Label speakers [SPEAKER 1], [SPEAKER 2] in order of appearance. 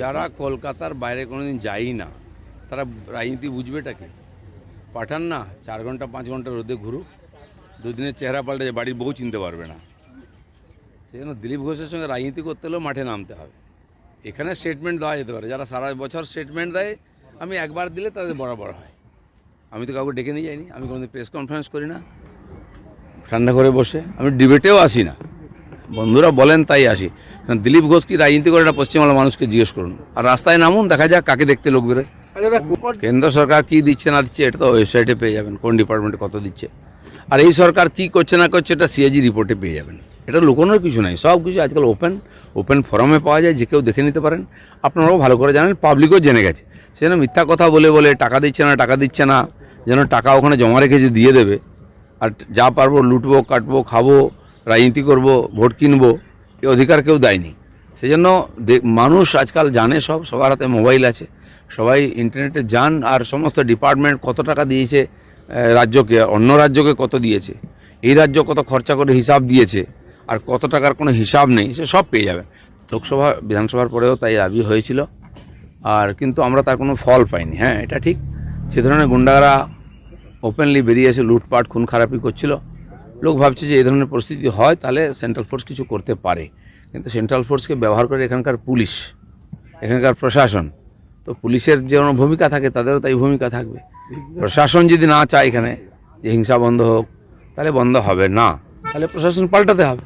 [SPEAKER 1] যারা কলকাতার বাইরে কোনোদিন যায়ই না, তারা রাজনীতি বুঝবেটা কি? পাঠান না, চার ঘণ্টা, পাঁচ ঘণ্টা রোদে ঘুরুক, দুদিনের চেহারা পাল্টে বাড়ির বউ চিনতে পারবে না। সেই জন্য দিলীপ ঘোষের সঙ্গে রাজনীতি করতে হলেও মাঠে নামতে হবে। এখানে স্টেটমেন্ট দেওয়া যেতে পারে, যারা সারা বছর স্টেটমেন্ট দেয়, আমি একবার দিলে তাদের বরাবর হয়। আমি তো কাউকে ডেকে নিয়ে যাইনি, আমি কোনোদিন প্রেস কনফারেন্স করি না। ঠান্ডা করে বসে, আমি ডিবেটেও আসি না। বন্ধুরা বলেন তাই আসি। দিলীপ ঘোষ কি রাজনীতি করে এটা পশ্চিমবাংলার মানুষকে জিজ্ঞেস করুন। আর রাস্তায় নামুন দেখা যাক কাকে দেখতে লোক বেরোয়। কেন্দ্র সরকার কি দিচ্ছে না দিচ্ছে এটা তো ওয়েবসাইটে পেয়ে যাবেন কোন ডিপার্টমেন্টে কত দিচ্ছে। আর এই সরকার কি করছে না করছে এটা সিএজি রিপোর্টে পেয়ে যাবেন। এটা লুকোনোর কিছু নাই সব কিছু আজকাল ওপেন ওপেন ফোরামে পাওয়া যায় যে কেউ দেখে নিতে পারেন। আপনারাও ভালো করে জানেন পাবলিকও জেনে গেছে। সেজন্য মিথ্যা কথা বলে বলে টাকা দিচ্ছে না টাকা দিচ্ছে না যেন টাকা ওখানে জমা রেখেছে দিয়ে দেবে। আর যা পারব লুটবো কাটবো খাব রাজনীতি করব, ভোট কিনব, এ অধিকার কেউ দেয়নি। সেই জন্য মানুষ আজকাল জানে সব, সবার হাতে মোবাইল আছে। সবাই ইন্টারনেটে যান আর সমস্ত ডিপার্টমেন্ট কত টাকা দিয়েছে রাজ্যকে, অন্য রাজ্যকে কত দিয়েছে, এই রাজ্য কত খরচা করে হিসাব দিয়েছে, আর কত টাকার কোনো হিসাব নেই, সে সব পেয়ে যাবে। লোকসভা, বিধানসভার পরেও তাই দাবি হয়েছিল, আর কিন্তু আমরা তার কোনো ফল পাইনি। হ্যাঁ এটা ঠিক। সে ধরনের গুন্ডারা ওপেনলি বেরিয়ে এসে লুটপাট খুন খারাপি করছিল। লোক ভাবছে যে এই ধরনের পরিস্থিতি হয়, তাহলে সেন্ট্রাল ফোর্স কিছু করতে পারে। কিন্তু সেন্ট্রাল ফোর্সকে ব্যবহার করে এখানকার পুলিশ, এখানকার প্রশাসন, তো পুলিশের যেমন ভূমিকা থাকে, তাদেরও তাই ভূমিকা থাকবে। প্রশাসন যদি না চায় এখানে, যে হিংসা বন্ধ হোক, তাহলে বন্ধ হবে না। তাহলে প্রশাসন পাল্টাতে হবে।